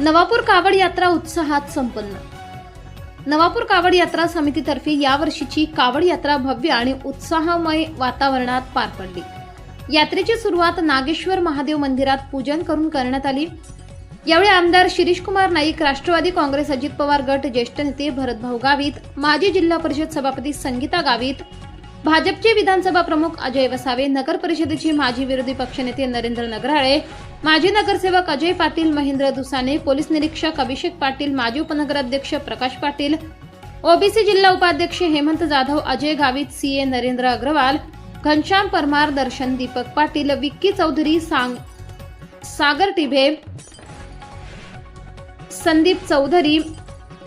नवापूर कावड यात्रा उत्साहात संपन्न. नवापूर कावड यात्रा समितीतर्फे यावर्षीची कावड यात्रा भव्य आणि उत्साहमय वातावरणात पार पडली. यात्रेची सुरुवात नागेश्वर महादेव मंदिरात पूजन करून करण्यात आली. यावेळी आमदार शिरीषकुमार नाईक राष्ट्रवादी काँग्रेस अजित पवार गट ज्येष्ठ नेते भरतभाऊ गावित माजी जिल्हा परिषद सभापती संगीता गावित भाजपचे विधानसभा प्रमुख अजय वसावे नगर परिषदेचे माजी विरोधी पक्षनेते नरेंद्र नगराळे माजी नगरसेवक अजय पाटील महेंद्र दुसाने पोलीस निरीक्षक अभिषेक पाटील माजी उपनगराध्यक्ष प्रकाश पाटील ओबीसी जिल्हा उपाध्यक्ष हेमंत जाधव अजय गावित सीए नरेंद्र अग्रवाल घनश्याम परमार दर्शन दीपक पाटील विक्की चौधरी सांग सागर टिभे संदीप चौधरी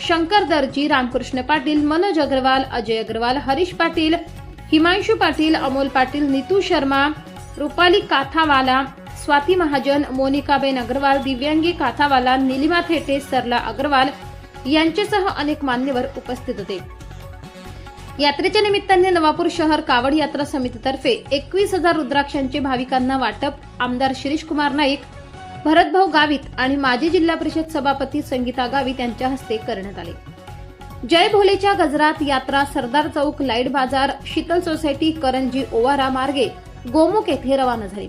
शंकर दर्जी रामकृष्ण पाटील मनोज अग्रवाल अजय अग्रवाल हरीश पाटील हिमांशु पाटील अमोल पाटील नीतू शर्मा रुपाली काथावाला स्वाती महाजन मोनिकाबेन अग्रवाल दिव्यांगी काथावाला निलिमा थेटे सरला अग्रवाल यांच्यासह अनेक मान्यवर उपस्थित होते. यात्रेच्या निमित्ताने नवापूर शहर कावड यात्रा समितीतर्फे एकवीस हजार रुद्राक्षांचे भाविकांना वाटप आमदार शिरीष कुमार नाईक भरतभाऊ गावित आणि माजी जिल्हा परिषद सभापती संगीता गावित यांच्या हस्ते करण्यात आले. जय भोलेच्या गजरात यात्रा सरदार चौक लाइट बाजार शीतल सोसायटी करंजी ओवारा मार्गे गोमुख येथे रवाना झाली.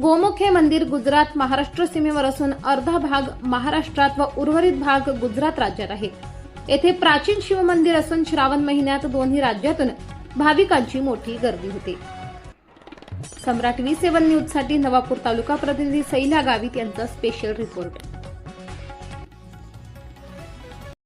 गोमुख हे मंदिर गुजरात महाराष्ट्र सीमेवर असून अर्धा भाग महाराष्ट्रात व उर्वरित भाग गुजरात राज्यात आहे. येथे प्राचीन शिवमंदिर असून श्रावण महिन्यात दोन्ही राज्यातून भाविकांची मोठी गर्दी होते. सम्राट व्ही सेवन न्यूजसाठी नवापूर तालुका प्रतिनिधी सैला गावित यांचा स्पेशल रिपोर्ट